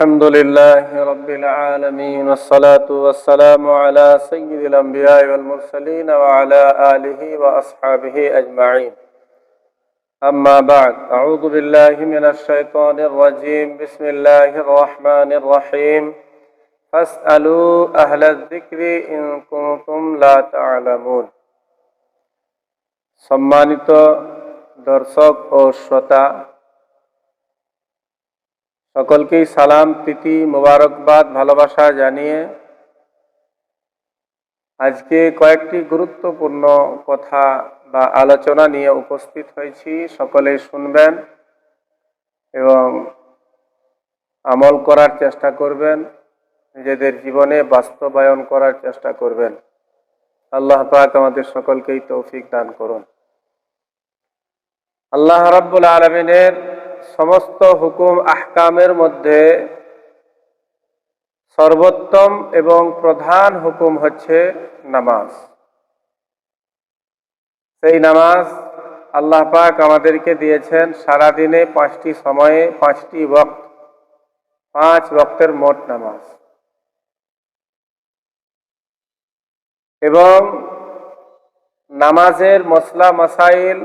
الحمد لله رب العالمين والصلاة والسلام على سيد الأنبياء والمرسلين وعلى آله وأصحابه أجمعين أما بعد أعوذ بالله من الشيطان الرجيم بسم الله الرحمن الرحيم فاسألوا أهل الذكر إن كنتم لا تعلمون সম্মানিত দর্শক ও শ্রোতা সকলকেই সালাম, প্রীতি, মোবারকবাদ, ভালোবাসা জানিয়ে আজকে কয়েকটি গুরুত্বপূর্ণ কথা বা আলোচনা নিয়ে উপস্থিত হয়েছি। সকলেই শুনবেন এবং আমল করার চেষ্টা করবেন, নিজেদের জীবনে বাস্তবায়ন করার চেষ্টা করবেন। আল্লাহ পাক আমাদের সকলকেই তৌফিক দান করুন। আল্লাহ রাব্বুল আলমিনের সমস্ত হুকুম আহকামের মধ্যে সর্বোত্তম এবং প্রধান হুকুম হচ্ছে নামাজ। সেই নামাজ আল্লাহ পাক আমাদেরকে দিয়েছেন সারাদিনে পাঁচটি সময়ে পাঁচটি বক্ত পাঁচ বক্তের মোট নামাজ। এবং নামাজের মশলা মাসাইল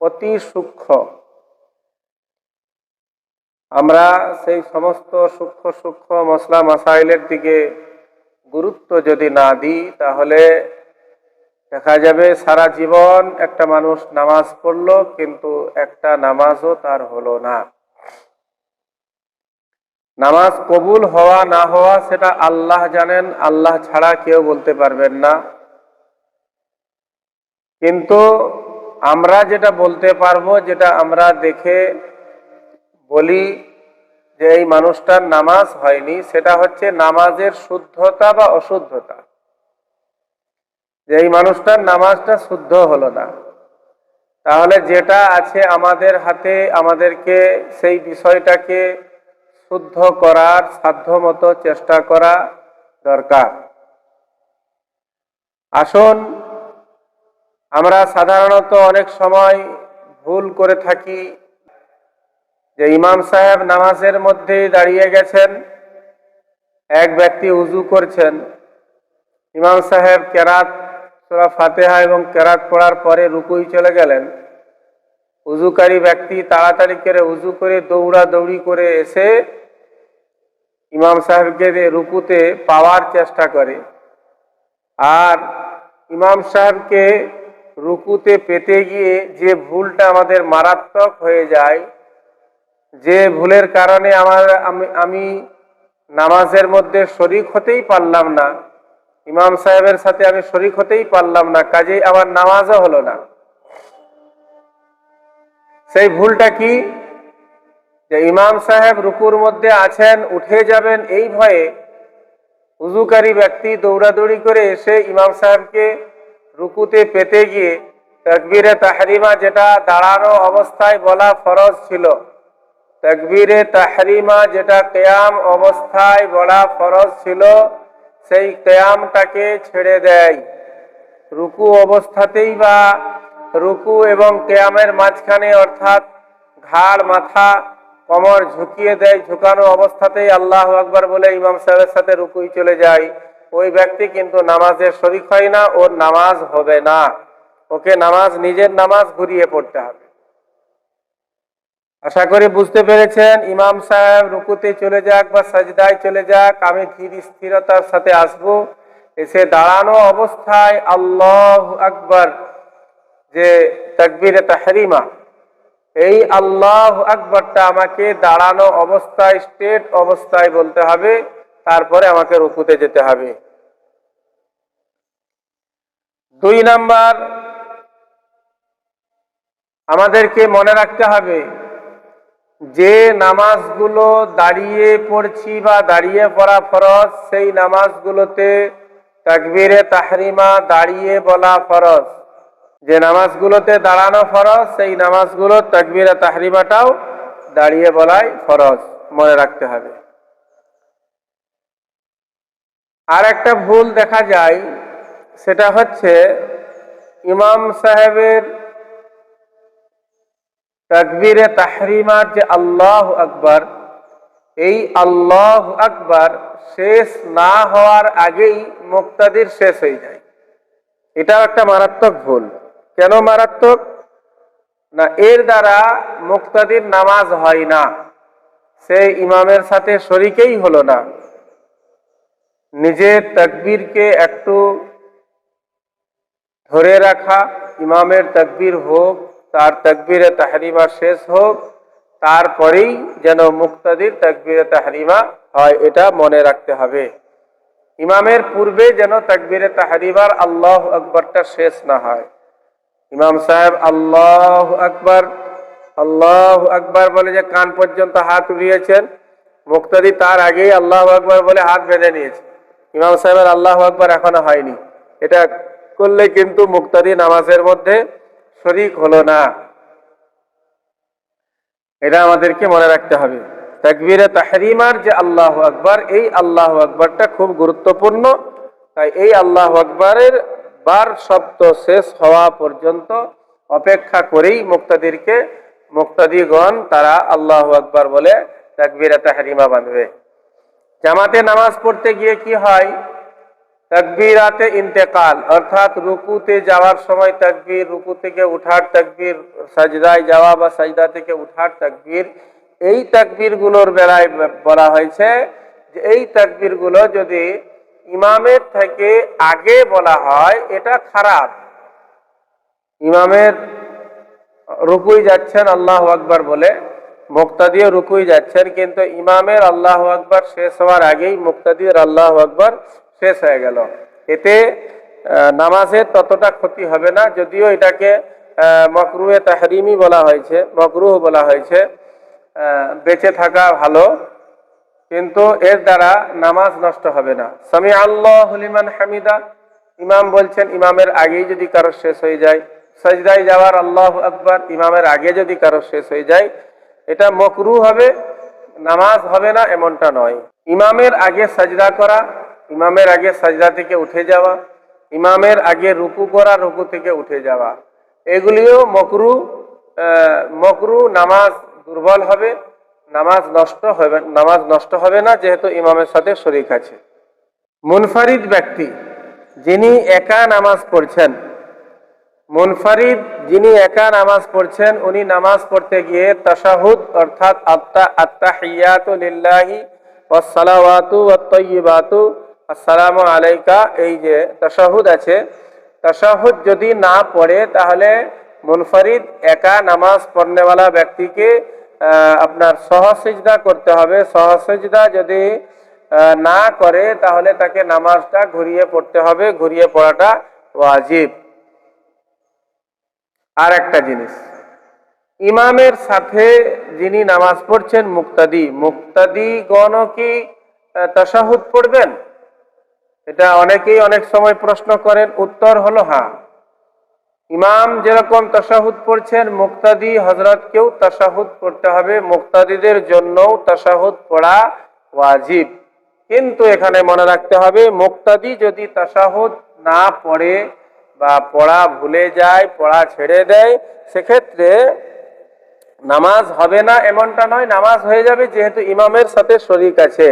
অতি সূক্ষ্ম। আমরা সেই সমস্ত সূক্ষ্ম সূক্ষ্ম মশলা মাসাইলের দিকে গুরুত্ব যদি না দিই, তাহলে দেখা যাবে সারা জীবন একটা মানুষ নামাজ পড়ল, কিন্তু একটা নামাজও তার হলো না। নামাজ কবুল হওয়া না হওয়া সেটা আল্লাহ জানেন, আল্লাহ ছাড়া কেউ বলতে পারবেন না। কিন্তু আমরা যেটা বলতে পারব, যেটা আমরা দেখে বলি যে এই মানুষটার নামাজ হয়নি, সেটা হচ্ছে নামাজের শুদ্ধতা বা অশুদ্ধতা। যে এই মানুষটার নামাজটা শুদ্ধ হলো না। তাহলে যেটা আছে আমাদের হাতে, আমাদেরকে সেই বিষয়টাকে শুদ্ধ করার সাধ্যমতো চেষ্টা করা দরকার। আসুন, আমরা সাধারণত অনেক সময় ভুল করে থাকি যে ইমাম সাহেব নামাজের মধ্যেই দাঁড়িয়ে গেছেন, এক ব্যক্তি উজু করছেন। ইমাম সাহেব কেরাত, সুরা ফাতেহা এবং কেরাত পড়ার পরে রুকুই চলে গেলেন। উজুকারী ব্যক্তি তাড়াতাড়ি করে উজু করে দৌড়া দৌড়ি করে এসে ইমাম সাহেবকে রুকুতে পাওয়ার চেষ্টা করে। আর ইমাম সাহেবকে রুকুতে পেতে গিয়ে যে ভুলটা আমাদের মারাত্মক হয়ে যায় যে ভুলের কারণে আমার আমি নামাজের মধ্যে শরিক হতেই পারলাম না, ইমাম সাহেবের সাথে আমি শরিক হতেই পারলাম না, কাজেই আমার নামাজও হলো না। সেই ভুলটা কি? যে ইমাম সাহেব রুকুর মধ্যে আছেন, উঠে যাবেন এই ভয়ে উজুকারী ব্যক্তি দৌড়াদৌড়ি করে এসে ইমাম সাহেবকে রুকুতে পেতে গিয়ে, তকবিরে তাহরিমা যেটা দাঁড়ানো অবস্থায় বলা ফরজ ছিল। তকবিরে তাহরিমা যেটা কেয়াম অবস্থায় বলা ফরজ ছিল, সেই কেয়ামটাকে ছেড়ে দেয়। রুকু অবস্থাতেই বা রুকু এবং কেয়ামের মাঝখানে অর্থাৎ ঘাড়, মাথা, কমর ঝুঁকিয়ে দেয়, ঝুঁকানো অবস্থাতেই আল্লাহ আকবর বলে ইমাম সাহেবের সাথে রুকুই চলে যায়। ওই ব্যক্তি কিন্তু নামাজের শরিক হয় না, ওর নামাজ হবে না। ওকে নামাজ, নিজের নামাজ ঘুরিয়ে পড়তে হবে। আশা করি বুঝতে পেরেছেন, ইমাম সাহেব রুকুতে চলে যাক বা সাজদায় চলে যাক, আমি ধীর স্থিরতার সাথে আসব। এসে দাঁড়ানো অবস্থায় আল্লাহ আকবর, যে তকবিরে তাহরিমা, এই আল্লাহ আকবরটা আমাকে দাঁড়ানো অবস্থায় স্টেট অবস্থায় বলতে হবে, তারপরে আমাকে রুকুতে যেতে হবে। দুই নাম্বার, আমাদেরকে মনে রাখতে হবে যে নামাজগুলো দাঁড়িয়ে পড়ছি বা দাঁড়িয়ে পড়া ফরজ, সেই নামাজগুলোতে তাকবিরে তাহরিমা দাঁড়িয়ে বলা ফরজ। যে নামাজগুলোতে দাঁড়ানো ফরজ, সেই নামাজগুলো তাকবিরে তাহরিমাটাও দাঁড়িয়ে বলাই ফরজ, মনে রাখতে হবে। আর একটা ভুল দেখা যায়, সেটা হচ্ছে ইমাম সাহেবের তাকবীরে তাহরিমার যে আল্লাহ আকবর, এই আল্লাহ আকবার শেষ না হওয়ার আগেই মুক্তাদির শেষ হয়ে যায়। এটাও একটা মারাত্মক ভুল। কেন মারাত্মক? না, এর দ্বারা মুক্তাদির নামাজ হয় না। সে ইমামের সাথে শরিকেই হলো না। নিজের তকবীরকে একটু ধরে রাখা, ইমামের তকবীর হোক তার তকবীরে তাহরিমা শেষ হোক, তারপরেই যেন মুক্তাদির তকবীরে তাহরিমা হয়, এটা মনে রাখতে হবে। ইমামের পূর্বে যেন তকবীরে তাহরিমার আল্লাহ আকবরটা শেষ না হয়। ইমাম সাহেব, আল্লাহ আকবর আল্লাহ আকবর বলে যে কান পর্যন্ত হাত উড়িয়েছেন, মুক্তাদি তার আগেই আল্লাহ আকবর বলে হাত বেঁধে নিয়েছে। ইমাম সাহেবের আল্লাহ আকবর এখনও হয়নি। এটা করলে কিন্তু মুক্তাদি নামাজের মধ্যে শরিক হলো না। এটা আমাদেরকে মনে রাখতে হবে। তাকবীরে তাহরিমার যে আল্লাহ আকবর, এই আল্লাহ আকবরটা খুব গুরুত্বপূর্ণ। তাই এই আল্লাহ আকবরের বার শব্দ শেষ হওয়া পর্যন্ত অপেক্ষা করেই মুক্তাদিরকে, মুক্তাদিগণ তারা আল্লাহ আকবর বলে তাকবীরে তাহরিমা বাঁধবে। জামাতে নামাজ পড়তে গিয়ে কি হয়? তাকবীরাতে ইন্তেকাল, অর্থাৎ রুকুতে যাওয়ার সময় তাকবীর, রুকু থেকে উঠার তাকবীর, সাজদায় যাওয়া বা সাজদা থেকে উঠার তাকবীর, এই তাকবীরগুলোর বেলায় বলা হয়েছে যে এই তাকবীরগুলো যদি ইমামের থেকে আগে বলা হয়, এটা খারাপ। ইমামের রুকুই যাচ্ছেন, আল্লাহ আকবার বলে। মুক্তাদিও রুকুই যাচ্ছেন, কিন্তু ইমামের আল্লাহ আকবার শেষ হওয়ার আগেই মুক্তাদির আল্লাহ আকবার শেষ হয়ে গেল। এতে নামাজের ততটা ক্ষতি হবে না, যদিও এটাকে মকরুহে তাহরিমি বলা হয়েছে, মকরুহ বলা হয়েছে বেঁচে থাকা ভালো, কিন্তু এর দ্বারা নামাজ নষ্ট হবে না। সামি আল্লাহ হলিমান হামিদা, ইমাম বলছেন, ইমামের আগেই যদি কারও শেষ হয়ে যায়, সজদায় যাওয়ার আল্লাহ আকবর, ইমামের আগে যদি কারও শেষ হয়ে যায়, এটা মকরু হবে, নামাজ হবে না, এমনটা নয়। ইমামের আগে সাজদা করা ইমামের আগে সাজদা থেকে উঠে যাওয়া, ইমামের আগে রুকু করা, রুকু থেকে উঠে যাওয়া। এগুলিও মকরু মকরু নামাজ দুর্বল হবে, নামাজ নষ্ট হবে, নামাজ নষ্ট হবে না, যেহেতু ইমামের সাথে শরিক আছে। মুনফারিদ ব্যক্তি, যিনি একা নামাজ পড়ছেন, মুনফারিদ যিনি একা নামাজ পড়ছেন, উনি নামাজ পড়তে গিয়ে তাশাহুদ, অর্থাৎ আত্তা আত্তাহিয়াতু লিল্লাহি ওয়াসসালাওয়াতু ওয়াত-তাইয়্যিবাতু আসসালামু আলাইকা এই যে তাশাহুদ আছে। তাশাহুদ যদি না পড়ে তাহলে মুনফারিদ একা নামাজ পড়নেওয়ালা ব্যক্তিকে আপনার সহসিজদা করতে হবে। সহসিজদা যদি না করে তাহলে তাকে নামাজটা ঘুরিয়ে পড়তে হবে। ঘুরিয়ে পড়াটা ওয়াজিব। আর একটা জিনিস। ইমামের সাথে যিনি নামাজ পড়ছেন মুক্তাদি মুক্তাদি গণ কি আহ, তাশাহুদ পড়বেন? এটা অনেকেই অনেক সময় প্রশ্ন করেন, উত্তর হলো হ্যাঁ। ইমাম যেরকম তাশাহুদ পড়ছেন, মুক্তাদি হজরতকেও তাশাহুদ পড়তে হবে, মুক্তাদিদের জন্যও তাশাহুদ পড়া ওয়াজিব। কিন্তু এখানে মনে রাখতে হবে, মুক্তাদি যদি তাশাহুদ না পড়ে বা পড়া ভুলে যায়, পড়া ছেড়ে দেয়, সেক্ষেত্রে নামাজ হবে না এমনটা নয়, নামাজ হয়ে যাবে যেহেতু ইমামের সাথে শরিক আছে।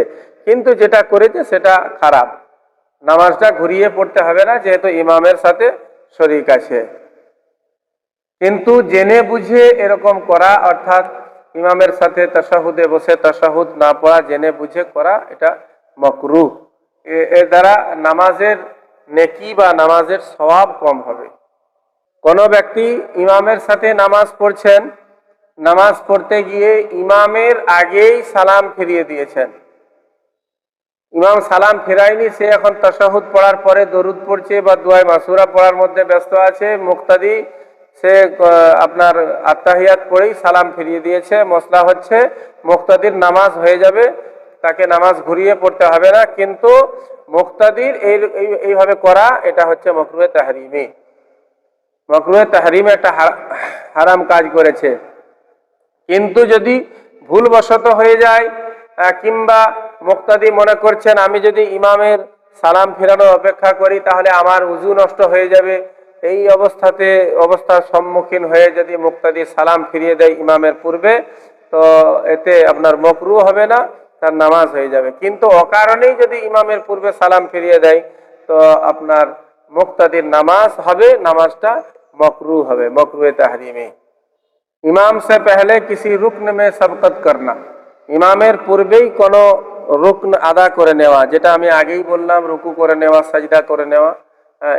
কিন্তু যেটা করেছে সেটা খারাপ। নামাজটা ঘুরিয়ে পড়তে হবে না, যেহেতু ইমামের সাথে শরিক আছে। কিন্তু জেনে বুঝে এরকম করা, অর্থাৎ ইমামের সাথে তাসাহুদে বসে তাসাহুদ না পড়া, জেনে বুঝে করা, এটা মকরু। এর দ্বারা নামাজের নেকি বা নামাজের স্বভাব কম হবে। কোনো ব্যক্তি ইমামের সাথে নামাজ পড়ছেন, নামাজ পড়তে গিয়ে ইমামের আগেই সালাম ফিরিয়ে দিয়েছেন ইমাম সালাম ফেরায়নি, সে এখন তাশাহুদ পড়ার পরে দরুদ পড়ছে বা দুয়ায় মাসুরা পড়ার মধ্যে ব্যস্ত আছে। মুক্তাদি, সে আপনার আত্মাহিয়াত পড়েই সালাম ফিরিয়ে দিয়েছে। মশলা হচ্ছে, মুক্তাদির নামাজ হয়ে যাবে, তাকে নামাজ ঘুরিয়ে পড়তে হবে না। কিন্তু মুক্তাদির এই, এই- এইভাবে করা, এটা হচ্ছে মকরুয়ে তাহরিমি। মকরুয়ে তাহরিমে একটা হারাম কাজ করেছে। কিন্তু যদি ভুলবশত হয়ে যায় কিংবা মুক্তাদি মনে করছেন, আমি যদি ইমামের সালাম ফেরানোর অপেক্ষা করি, তাহলে আমার উজু নষ্ট হয়ে যাবে। এই অবস্থাতে, অবস্থার সম্মুখীন হয়ে যদি মুক্তাদি সালাম ফিরিয়ে দেয় ইমামের পূর্বে, তো এতে আপনার মকরু হবে না, তার নামাজ হয়ে যাবে। কিন্তু অকারণেই যদি ইমামের পূর্বে সালাম ফিরিয়ে দেয়, তো আপনার মুক্তাদির নামাজ হবে, নামাজটা মকরু হবে মকরুয়ে তাহরিমে। ইমাম সে পহলে কিসি রুকন মে সবকত করনা। ইমামের পূর্বেই কোনো রুকন আদা করে নেওয়া, যেটা আমি আগেই বললাম, রুকু করে নেওয়া, সাজদা করে নেওয়া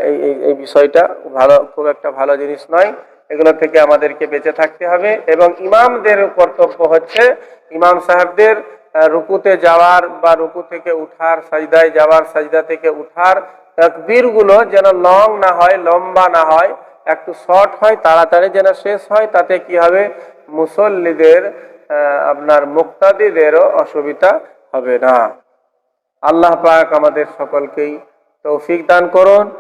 এই এই এই বিষয়টা ভালো, খুব একটা ভালো জিনিস নয়। এগুলো থেকে আমাদেরকে বেঁচে থাকতে হবে এবং ইমামদের কর্তব্য হচ্ছে ইমাম সাহেবদের রুকুতে যাওয়ার বা রুকু থেকে উঠার, সাজদায় যাওয়ার, সাজদা থেকে উঠার তকবীরগুলো যেন লং না হয়, লম্বা না হয়, একটু শর্ট হয়, তাড়াতাড়ি যেন শেষ হয়, তাতে কি হবে? মুসল্লিদের আপনার মুক্তাদিদেরও অসুবিধা হবে না। আল্লাহ পাক আমাদের সকলকেই তৌফিক দান করুন।